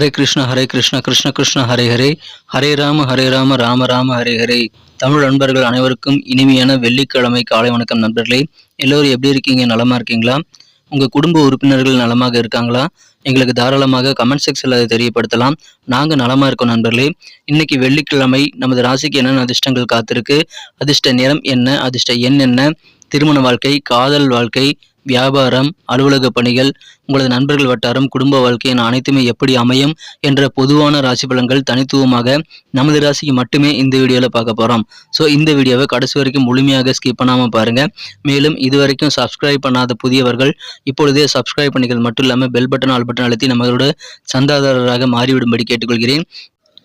ஹரே கிருஷ்ண ஹரே கிருஷ்ண கிருஷ்ண கிருஷ்ண ஹரே ஹரே ஹரே ராம ஹரே ராம ராம ராம ஹரே ஹரே தமிழ் நண்பர்கள் அனைவருக்கும் இனிமையான வெள்ளிக்கிழமை காலை வணக்கம் நண்பர்களே. எல்லோரும் எப்படி இருக்கீங்க? நலமா இருக்கீங்களா? உங்க குடும்ப உறுப்பினர்கள் நலமாக இருக்காங்களா? எங்களுக்கு தாராளமாக கமெண்ட் செக்ஷனில் அதை தெரியப்படுத்தலாம். நாங்கள் நலமா இருக்கோம் நண்பர்களே. இன்னைக்கு வெள்ளிக்கிழமை நமது ராசிக்கு என்னென்ன அதிர்ஷ்டங்கள் காத்திருக்கு? அதிர்ஷ்ட நிறம் என்ன? அதிர்ஷ்ட எண் என்ன? திருமண வாழ்க்கை காதல் வாழ்க்கை வியாபாரம் அலுவலக பணிகள் உங்களது நண்பர்கள் வட்டாரம் குடும்ப வாழ்க்கை என அனைத்துமே எப்படி அமையும் என்ற பொதுவான ராசி பலன்கள் தனித்துவமாக நமது ராசிக்கு மட்டுமே இந்த வீடியோவில் பார்க்க போகிறோம் ஸோ இந்த வீடியோவை கடைசி வரைக்கும் முழுமையாக ஸ்கிப் பண்ணாமல் பாருங்கள் மேலும் இதுவரைக்கும் சப்ஸ்கிரைப் பண்ணாத புதியவர்கள் இப்பொழுதே சப்ஸ்கிரைப் பண்ணிகள் மட்டும் இல்லாமல் பெல் பட்டன் ஆல் பட்டன் அழுத்தி நம்மளோட சந்தாதாரராக மாறிவிடும்படி கேட்டுக்கொள்கிறேன்.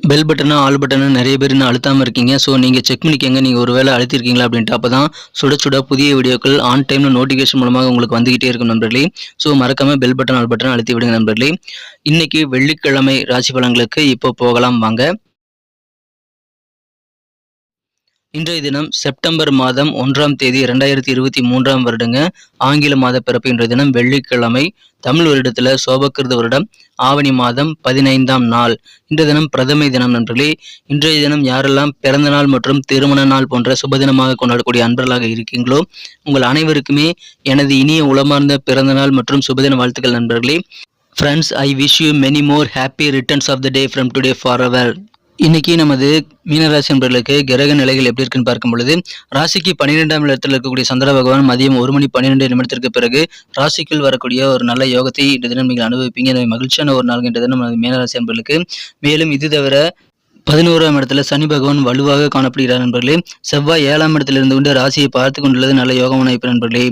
பெல் பட்டனா ஆல் பட்டனா நிறைய பேர் இன்னும் அழுத்தாமல் இருக்கீங்க. ஸோ நீங்கள் செக் பண்ணிக்கங்க. நீங்கள் ஒரு வேளை அழுத்திருக்கீங்களா அப்படின்ட்டு அப்போ தான் சுட சுட புதிய வீடியோக்கள் ஆன் டைமில் நோட்டிஃபிகேஷன் மூலமாக உங்களுக்கு வந்துகிட்டே இருக்கும் நண்பர்களே. ஸோ மறக்காமல் பெல் பட்டன் ஆல் பட்டன் அழுத்தி விடுங்க நண்பர்களே. இன்னைக்கு வெள்ளிக்கிழமை ராசி பலன்களுக்கு இப்போ போகலாம் வாங்க. இன்றைய தினம் செப்டம்பர் மாதம் ஒன்றாம் தேதி இரண்டாயிரத்தி இருபத்தி மூன்றாம் வருடங்க. ஆங்கில மாத பிறப்பு இன்றைய தினம் வெள்ளிக்கிழமை தமிழ் வருடத்துல சோபக்கிருத வருடம் ஆவணி மாதம் பதினைந்தாம் நாள். இன்றைய தினம் பிரதமை தினம் நண்பர்களே. இன்றைய தினம் யாரெல்லாம் பிறந்த நாள் மற்றும் திருமண நாள் போன்ற சுபதினமாக கொண்டாடக்கூடிய அன்பர்களாக இருக்கீங்களோ உங்கள் அனைவருக்குமே எனது இனிய உளமார்ந்த பிறந்த நாள் மற்றும் சுபதின வாழ்த்துக்கள் நண்பர்களே. Friends I wish you many more happy returns of the day from today for our இன்னைக்கு நமது மீனராசி நண்பர்களுக்கு கிரக நிலைகள் எப்படி இருக்குன்னு பார்க்கும் பொழுது ராசிக்கு பன்னிரெண்டாம் இடத்தில் இருக்கக்கூடிய சந்திர பகவான் மதியம் ஒரு மணி பன்னிரெண்டு நிமிடத்திற்கு பிறகு ராசிக்குள் வரக்கூடிய ஒரு நல்ல யோகத்தை இன்று தினம் நீங்கள் அனுபவிப்பீங்க. எனவே மகிழ்ச்சியான ஒரு நாள் என்ற தினம் நமது மீனராசி நண்பர்களுக்கு மேலும் இது தவிர பதினோராம் இடத்துல சனி பகவான் வலுவாக காணப்படுகிறார் நண்பர்களே. செவ்வாய் ஏழாம் இடத்துல இருந்து கொண்டு ராசியை பார்த்து கொண்டுள்ளது நல்ல யோகமான அமைப்பு நண்பர்களே.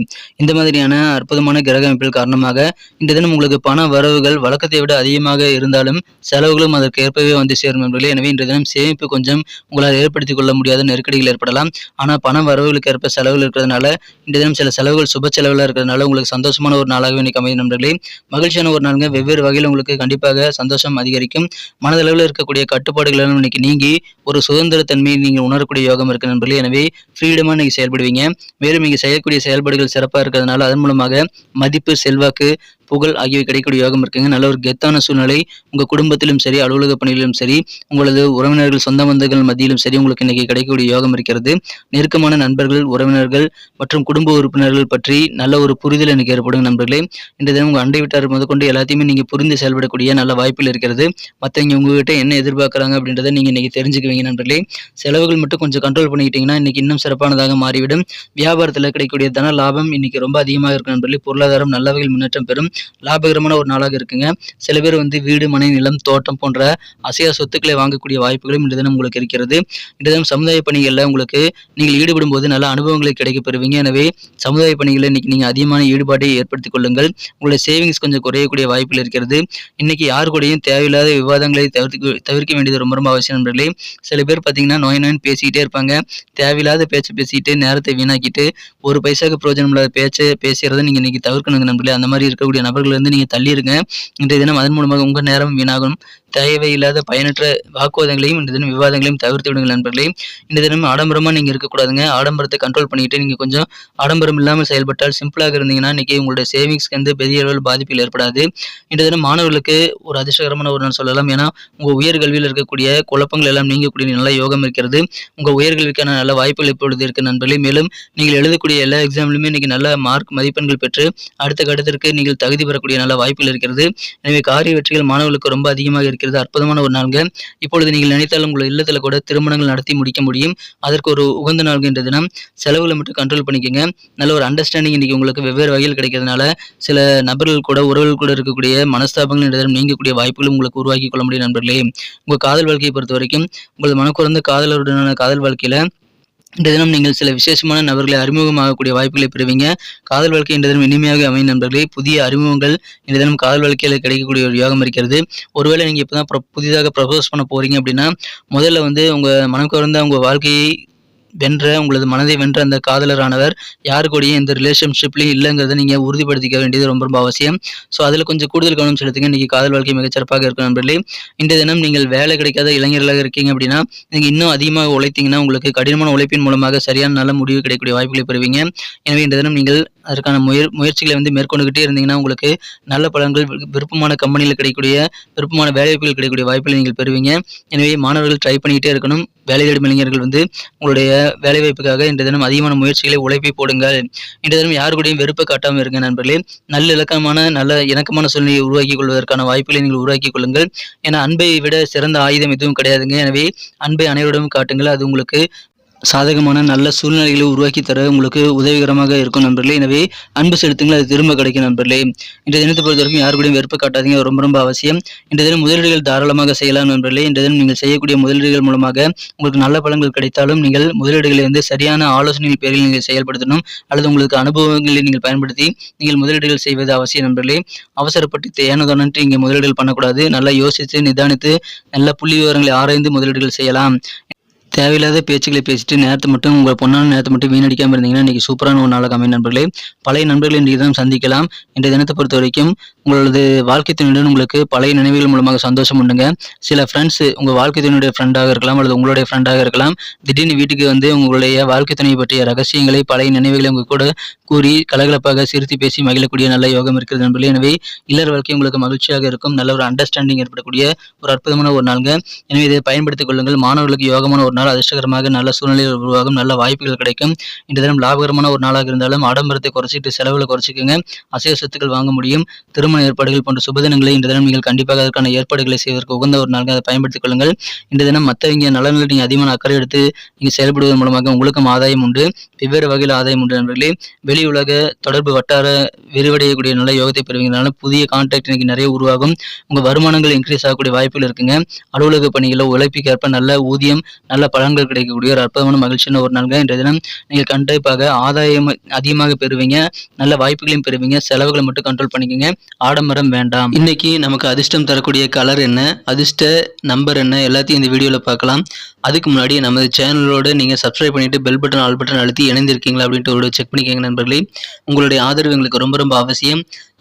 இந்த மாதிரியான அற்புதமான கிரக அமைப்புகள் காரணமாக இந்த தினம் உங்களுக்கு பண வரவுகள் வழக்கத்தை விட அதிகமாக இருந்தாலும் செலவுகளும் அதற்கு ஏற்பவே வந்து சேரும் நண்பர்களே. எனவே இன்றைய தினம் சேமிப்பு கொஞ்சம் உங்களால் ஏற்படுத்திக் கொள்ள முடியாத நெருக்கடிகள் ஏற்படலாம். ஆனால் பண வரவுகளுக்கு ஏற்ப செலவுகள் இருக்கிறதுனால இந்த தினம் சில செலவுகள் சுப செலவில் இருக்கிறதுனால உங்களுக்கு சந்தோஷமான ஒரு நாளாகவே இன்னைக்கு அமையும் நண்பர்களே. மகிழ்ச்சியான ஒரு நாளுங்க. வெவ்வேறு வகையில் உங்களுக்கு கண்டிப்பாக சந்தோஷம் அதிகரிக்கும். மனதளவில் இருக்கக்கூடிய கட்டுப்பாடுகள் இன்னைக்கு நீங்கி ஒரு சுதந்திரத்தன்மையை நீங்கள் உணரக்கூடிய யோகம் இருக்கு நண்பர்களே. எனவே ஃப்ரீடமாக நீங்கள் செயல்படுவீங்க. மேலும் நீங்கள் செய்யக்கூடிய செயல்பாடுகள் சிறப்பாக இருக்கிறதுனால அதன் மூலமாக மதிப்பு செல்வாக்கு புகழ் ஆகியவை கிடைக்கக்கூடிய யோகம் இருக்குங்க. நல்ல ஒரு கெத்தான சூழ்நிலை. உங்கள் குடும்பத்திலும் சரி அலுவலக பணிகளிலும் சரி உங்களது உறவினர்கள் சொந்த பந்தங்கள் மத்தியிலும் சரி உங்களுக்கு இன்னைக்கு கிடைக்கக்கூடிய யோகம் இருக்கிறது. நெருக்கமான நண்பர்கள் உறவினர்கள் மற்றும் குடும்ப உறுப்பினர்கள் பற்றி நல்ல ஒரு புரிதல் எனக்கு ஏற்படும் நண்பர்களே. இந்த தினம் உங்கள் அண்டை விட்டார் முதற்கொண்டு எல்லாத்தையுமே நீங்கள் புரிந்து செயல்படக்கூடிய நல்ல வாய்ப்பில் இருக்கிறது. மற்றவங்க உங்ககிட்ட என்ன எதிர்பார்க்குறாங்க அப்படின்றத நீங்கள் இன்னைக்கு தெரிஞ்சுக்குவீங்க நண்பர்களே. செலவுகள் மட்டும் கொஞ்சம் கண்ட்ரோல் பண்ணிக்கிட்டீங்கன்னா இன்னைக்கு இன்னும் சிறப்பானதாக மாறிவிடும். வியாபாரத்தில் கிடைக்கக்கூடிய தன லாபம் இன்னைக்கு ரொம்ப அதிகமாக இருக்கும் நண்பர்களே. பொருளாதாரம் நல்ல வகையில் முன்னேற்றம் பெறும். லாபகரமான ஒரு நாளாக இருக்குங்க. சில பேர் வந்து வீடு மனை நிலம் தோட்டம் போன்ற அசையா சொத்துக்களை வாங்கக்கூடிய வாய்ப்புகளும் இன்று தினம் உங்களுக்கு இருக்கிறது. இன்று தினம் சமுதாய பணிகளில் உங்களுக்கு நீங்கள் ஈடுபடும் போது நல்ல அனுபவங்களை கிடைக்கப்பெறுவீங்க. எனவே சமுதாய பணிகளில் இன்னைக்கு நீங்கள் அதிகமான ஈடுபாட்டை ஏற்படுத்திக் கொள்ளுங்கள். உங்களுடைய சேவிங்ஸ் கொஞ்சம் குறையக்கூடிய வாய்ப்புகள் இருக்கிறது. இன்னைக்கு யார் கூடயும் தேவையில்லாத விவாதங்களை தவிர்த்து தவிர்க்க வேண்டியது ரொம்ப ரொம்ப அவசியம் நண்பர்களே. சில பேர் பார்த்தீங்கன்னா நோய் நோயின் பேசிக்கிட்டே இருப்பாங்க. தேவையில்லாத பேச்சு பேசிட்டு நேரத்தை வீணாக்கிட்டு ஒரு பைசாக்கு பிரயோஜனம் இல்லாத பேச்சு பேசுறதை நீங்கள் இன்னைக்கு தவிர்க்கணுங்க நண்பர்களே. அந்த மாதிரி இருக்கக்கூடிய நபர்கள் வந்து நீங்கள் தள்ளியிருங்க இன்றைய தினம் அதன் மூலமாக உங்கள் நேரம் வீணாகும் தேவையில்லாத பயனற்ற வாக்குவாதங்களையும் இன்றைய தினம் விவாதங்களையும் தவிர்த்து விடுங்கள் நண்பர்களே. இந்த தினம் ஆடம்பரமாக நீங்கள் இருக்கக்கூடாதுங்க. ஆடம்பரத்தை கண்ட்ரோல் பண்ணிக்கிட்டு நீங்கள் கொஞ்சம் ஆடம்பரம் இல்லாமல் செயல்பட்டால் சிம்பிளாக இருந்தீங்கன்னா இன்னைக்கு உங்களுடைய சேவிங்ஸ்க்கு வந்து பெரிய அளவில் பாதிப்பில் ஏற்படாது. இந்த தினம் மாணவர்களுக்கு ஒரு அதிர்ஷ்டகரமான ஒரு நாள் சொல்லலாம். ஏன்னா உங்கள் உயர்கல்வியில் இருக்கக்கூடிய குழப்பங்கள் எல்லாம் நீங்கக்கூடிய நல்ல யோகம் இருக்கிறது. உங்கள் உயர்கல்விக்கான நல்ல வாய்ப்புகள் இப்பொழுது இருக்குது நண்பர்களே. மேலும் நீங்கள் எழுதக்கூடிய எல்லா எக்ஸாம்லையுமே இன்னைக்கு நல்ல மார்க் மதிப்பெண்கள் பெற்று அடுத்த கட்டத்திற்கு நீங்கள் தகுதி பெறக்கூடிய நல்ல வாய்ப்புகள் இருக்கிறது. எனவே காரிய வெற்றிகள் மாணவர்களுக்கு ரொம்ப அதிகமாக இருக்கிறது. அற்புதமான ஒரு நாள்ங்க. இப்பொழுது நீங்கள் நினைத்தாலும் உங்கள் இல்லத்தில் கூட திருமணங்கள் நடத்தி முடிக்க முடியும். அதற்கு ஒரு உகந்த நாள்கின்ற என்ற தினம். செலவுகளை மட்டும் கண்ட்ரோல் பண்ணிக்கோங்க. நல்ல ஒரு அண்டர்ஸ்டாண்டிங் இன்னைக்கு உங்களுக்கு வெவ்வேறு வகையில் கிடைக்கிறதுனால சில நபர்கள் கூட உறவுகள் கூட இருக்கக்கூடிய மனஸ்தாபங்கள் என்ற தினம் நீங்கக்கூடிய வாய்ப்புகளும் உங்களுக்கு உருவாக்கி கொள்ள முடியும் நண்பர்களே. உங்கள் காதல் வாழ்க்கையை பொறுத்த வரைக்கும் உங்கள் மனக்குறந்த காதலருடனான காதல் வாழ்க்கையில் இந்த தினம் நீங்கள் சில விசேஷமான நபர்களை அறிமுகமாகக்கூடிய வாய்ப்புகளை பெறுவீங்க. காதல் வாழ்க்கை இந்த தினம் இனிமையாக அமையும் நண்பர்களே புதிய அறிமுகங்கள் இந்த தினம் காதல் வாழ்க்கையில் கிடைக்கக்கூடிய ஒரு யோகம் இருக்கிறது. ஒருவேளை நீங்கள் இப்போ தான் புதிதாக ப்ரப்போஸ் பண்ண போகிறீங்க அப்படின்னா முதல்ல வந்து உங்கள் மனம் கவர்ந்த உங்கள் வாழ்க்கையை வென்ற உங்களது மனதை வென்ற அந்த காதலரானவர் யாரு கூடயும் எந்த ரிலேஷன்ஷிப்லையும் இல்லைங்கிறத நீங்கள் உறுதிப்படுத்திக்க வேண்டியது ரொம்ப ரொம்ப அவசியம். ஸோ அதில் கொஞ்சம் கூடுதல் கவனம் செலுத்துங்க. இன்றைக்கி காதல் வாழ்க்கை மிகச்சிறப்பாக இருக்கும் நண்பர்களே. இன்றைய தினம் நீங்கள் வேலை கிடைக்காத இளைஞர்களாக இருக்கீங்க அப்படின்னா நீங்கள் இன்னும் அதிகமாக உழைத்தீங்கன்னா உங்களுக்கு கடினமான உழைப்பின் மூலமாக சரியான நல்ல முடிவு கிடைக்கக்கூடிய வாய்ப்புகளை பெறுவீங்க. எனவே இன்றைய தினம் நீங்கள் அதற்கான முயற் முயற்சிகளை வந்து மேற்கொண்டுகிட்டே இருந்தீங்கன்னா உங்களுக்கு நல்ல பலன்கள் விரு- விருப்பமான கம்பெனியில் கிடைக்கக்கூடிய விருப்பமான வேலைவாய்ப்புகள் கிடைக்கக்கூடிய வாய்ப்புகளை நீங்கள் பெறுவீங்க. எனவே மாணவர்கள் ட்ரை பண்ணிக்கிட்டே இருக்கணும். வேலை தேடும் இளைஞர்கள் வந்து உங்களுடைய வேலைவாய்ப்புக்காக இன்றைய தினம் அதிகமான முயற்சிகளை உழைப்பை போடுங்கள். இன்றைய தினம் யாரு கூடயும் வெறுப்பை காட்டாமல் இருங்க நண்பர்களே. நல்ல இலக்கமான நல்ல இணக்கமான சூழ்நிலையை உருவாக்கி கொள்வதற்கான வாய்ப்புகளை நீங்கள் உருவாக்கி கொள்ளுங்கள். ஏன்னா அன்பை விட சிறந்த ஆயுதம் எதுவும் கிடையாதுங்க. எனவே அன்பை அனைவரிடமும் காட்டுங்கள். அது உங்களுக்கு சாதகமான நல்ல சூழ்நிலைகளை உருவாக்கி தர உங்களுக்கு உதவிகரமாக இருக்கும் நண்பர்களே. எனவே அன்பு செலுத்துங்கள் அது திரும்ப கிடைக்கும் நண்பர்களே. இன்றைய தினத்தை பொறுத்த வரைக்கும் கூடயும் வெறுப்பு காட்டாதீங்க ரொம்ப ரொம்ப அவசியம். இன்றைய தினம் முதலீடுகள் தாராளமாக செய்யலாம் நண்பர்களே. இன்றைய தினம் நீங்கள் செய்யக்கூடிய முதலீடுகள் மூலமாக உங்களுக்கு நல்ல பலன்கள் கிடைத்தாலும் நீங்கள் முதலீடுகளை வந்து சரியான ஆலோசனையின் பேரில் நீங்கள் செயல்படுத்தணும் அல்லது உங்களுக்கு அனுபவங்களை நீங்கள் பயன்படுத்தி நீங்கள் முதலீடுகள் செய்வது அவசியம் நண்பர்களே. அவசரப்பட்டு ஏனதோனன்ட்டு இங்கே முதலீடுகள் பண்ணக்கூடாது. நல்லா யோசித்து நிதானித்து நல்ல புள்ளி விவரங்களை ஆராய்ந்து முதலீடுகள் செய்யலாம். தேவையில்லாத பேச்சுகளை பேசிட்டு நேரத்தை மட்டும் உங்கள் பொண்ணான நேரத்தை மட்டும் வீணடிக்காமல் இருந்தீங்கன்னா இன்றைக்கி சூப்பரான ஒரு நாளாக அமையும் நண்பர்களே. பழைய நண்பர்களை இன்றைக்கு தான் சந்திக்கலாம். இன்றைய தினத்தை பொறுத்த வரைக்கும் உங்களது வாழ்க்கை துணையுடன் உங்களுக்கு பழைய நினைவுகள் மூலமாக சந்தோஷம் உண்டுங்க. சில ஃப்ரெண்ட்ஸ் உங்கள் வாழ்க்கை துணையுடைய ஃப்ரெண்டாக இருக்கலாம் அல்லது உங்களுடைய ஃப்ரெண்டாக இருக்கலாம். திடீர்னு வீட்டுக்கு வந்து உங்களுடைய வாழ்க்கை துணையை பற்றிய ரகசியங்களை பழைய நினைவுகளை உங்கள் கூட கூறி கலகலப்பாக சிரித்து பேசி மகிழக்கூடிய நல்ல யோகம் இருக்கிறது நண்பர்களே. எனவே இல்லற வாழ்க்கை உங்களுக்கு மகிழ்ச்சியாக இருக்கும். நல்ல ஒரு அண்டர்ஸ்டாண்டிங் ஏற்படக்கூடிய ஒரு அற்புதமான ஒரு நாளுங்க. எனவே இதை பயன்படுத்திக் கொள்ளுங்கள். மாணவர்களுக்கு யோகமான ஒரு நாள் அதிர்ஷ்டகரமாக நல்ல சூழ்நிலைகள் உருவாகும் நல்ல வாய்ப்புகள் கிடைக்கும். இந்த தினம் லாபகரமான ஒரு நாளாக இருந்தாலும் ஆடம்பரத்தை குறைச்சிட்டு செலவுகளை குறைச்சிக்கோங்க. அசைவ சொத்துக்கள் வாங்க முடியும். திருமண ஏற்பாடுகள் போன்ற சுபதினங்களை இந்த தினம் நீங்கள் கண்டிப்பாக அதற்கான ஏற்பாடுகளை செய்வதற்கு உகந்த ஒரு நாளாக அதை பயன்படுத்திக் கொள்ளுங்கள். இந்த தினம் மற்றவங்க நலன்களில் நீங்கள் அதிகமான அக்கறை எடுத்து நீங்கள் செயல்படுவதன் மூலமாக உங்களுக்கும் ஆதாயம் உண்டு. வெவ்வேறு வகையில் ஆதாயம் உண்டு நண்பர்களே. வெளி உலக தொடர்பு வட்டார விரிவடையக்கூடிய நல்ல யோகத்தை பெறுவீங்கனால புதிய கான்டாக்ட் இன்னைக்கு நிறைய உருவாகும். உங்கள் வருமானங்கள் இன்க்ரீஸ் ஆகக்கூடிய வாய்ப்புகள் இருக்குங்க. அலுவலக பணிகளில் உழைப்புக்கு ஏற்ப நல்ல ஊதியம் நல்ல பலன்கள் கிடைக்கக்கூடிய ஒரு அற்புதமான மகிழ்ச்சியான ஒரு நாள்கள் இன்றைய தினம் நீங்கள் கண்டிப்பாக ஆதாயம் அதிகமாக பெறுவீங்க. நல்ல வாய்ப்புகளையும் பெறுவீங்க. செலவுகளை மட்டும் கண்ட்ரோல் பண்ணிக்கோங்க. ஆடம்பரம் வேண்டாம். இன்னைக்கு நமக்கு அதிர்ஷ்டம் தரக்கூடிய கலர் என்ன? அதிர்ஷ்ட நம்பர் என்ன? எல்லாத்தையும் இந்த வீடியோவில் பார்க்கலாம். அதுக்கு முன்னாடி நமது சேனலோடு நீங்கள் சப்ஸ்கிரைப் பண்ணிட்டு பெல் பட்டன் ஆல் பட்டன் அழுத்தி இணைந்திருக்கீங்களா அப்படின்ட்டு ஒரு செக் பண்ணிக்கோங்க நண்பர்களே. உங்களுடைய ஆதரவு எங்களுக்கு ரொம்ப ரொம்ப அவசியம்.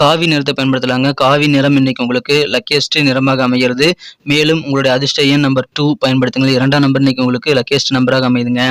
காவி நிறத்தை பயன்படுத்தலாங்க. காவி நிறம் இன்னைக்கு உங்களுக்கு லக்கியஸ்ட் நிறமாக அமைகிறது. மேலும் உங்களுடைய அதிர்ஷ்ட எண் நம்பர் டூ பயன்படுத்துங்கள். இரண்டாம் நம்பர் இன்னைக்கு உங்களுக்கு லக்கியஸ்ட் நம்பராக அமையுதுங்க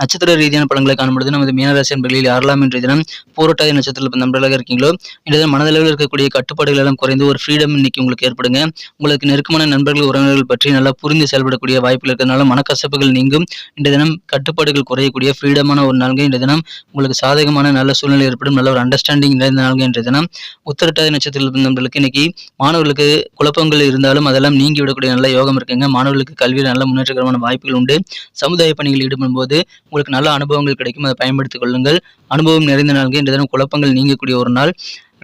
நட்சத்திர ரீதியான படங்களை காணும்பொழுது நமது மீனராசி என்பர்களில் யாரெல்லாம் இன்றைய தினம் பூரட்டாதி நட்சத்திரத்தில் நம்பர்களாக இருக்கீங்களோ இன்றைய தினம் மனதளவில் இருக்கக்கூடிய கட்டுப்பாடுகள் எல்லாம் குறைந்து ஒரு ஃப்ரீடம் இன்னைக்கு உங்களுக்கு ஏற்படுங்க. உங்களுக்கு நெருக்கமான நண்பர்கள் உறவினர்கள் பற்றி நல்லா புரிந்து செயல்படக்கூடிய வாய்ப்புகள் இருக்கிறதுனால மனக்கசப்புகள் நீங்கும். இன்றைய தினம் கட்டுப்பாடுகள் குறையக்கூடிய ஃப்ரீடமான ஒரு நாள்கள் இன்றைய தினம் உங்களுக்கு சாதகமான நல்ல சூழ்நிலை ஏற்படும். நல்ல ஒரு அண்டர்ஸ்டாண்டிங் நிறைந்த நாள்கள் இன்றைய தினம். உத்திரட்டாதி நட்சத்திரத்தில் நண்பர்களுக்கு இன்னைக்கு மாணவர்களுக்கு குழப்பங்கள் இருந்தாலும் அதெல்லாம் நீங்கி விடக்கூடிய நல்ல யோகம் இருக்குங்க. மாணவர்களுக்கு கல்வியில் நல்ல முன்னேற்றகரமான வாய்ப்புகள் உண்டு. சமுதாய பணிகள் ஈடுபடும் போது உங்களுக்கு நல்ல அனுபவங்கள் கிடைக்கும். அதை பயன்படுத்திக் கொள்ளுங்கள். அனுபவம் நிறைந்த நாள்கள் இன்றைய தினம் குழப்பங்கள் நீங்கக்கூடிய ஒரு நாள்.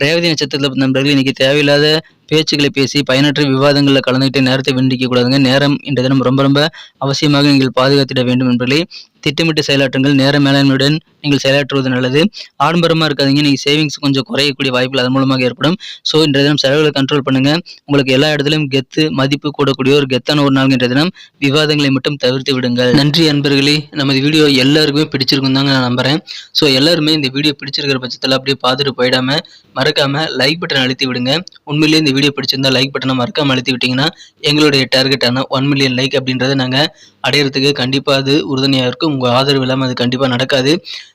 ரேவதி நட்சத்திரத்தில் நண்பர்கள் இன்னைக்கு தேவையில்லாத பேச்சுக்களை பேசி பயனற்ற விவாதங்களில் கலந்துகிட்டு நேரத்தை விண்டிக்க கூடாதுங்க. நேரம் இந்த தினம் ரொம்ப ரொம்ப அவசியமாக நீங்கள் பாதுகாத்திட வேண்டும் என்பதை திட்டமிட்டு செயலாற்றுங்கள். நேர மேலாண்மையுடன் நீங்கள் செயலாற்றுவது நல்லது. ஆடம்பரமாக இருக்காதீங்க. நீங்கள் சேவிங்ஸ் கொஞ்சம் குறையக்கூடிய வாய்ப்புகள் அதன் மூலமாக ஏற்படும். ஸோ இன்றைய தினம் செலவுகளை கண்ட்ரோல் பண்ணுங்க. உங்களுக்கு எல்லா இடத்துலையும் கெத்து மதிப்பு கூடக்கூடிய ஒரு கெத்தான ஒரு நாள் இன்றைய தினம் விவாதங்களை மட்டும் தவிர்த்து விடுங்கள். நன்றி அன்பர்களே. நமது வீடியோ எல்லாருக்குமே பிடிச்சிருக்கும் தாங்க நான் நம்புறேன். ஸோ எல்லாருமே இந்த வீடியோ பிடிச்சிருக்கிற பட்சத்தில் அப்படியே பார்த்துட்டு போயிடாம மறக்காம லைக் பட்டன் அழுத்தி விடுங்க. உண்மையிலேயே இந்த வீடியோ பிடிச்சிருந்தா லைக் பட்டனை மறக்காம அழுத்தி விட்டீங்கன்னா எங்களுடைய டார்கெட்டான ஒன் மில்லியன் லைக் அப்படின்றத நாங்கள் அடையிறதுக்கு கண்டிப்பாக அது உறுதுணையாக இருக்கும். உங்கள் ஆதரவு இல்லாமல் அது கண்டிப்பாக நடக்காது.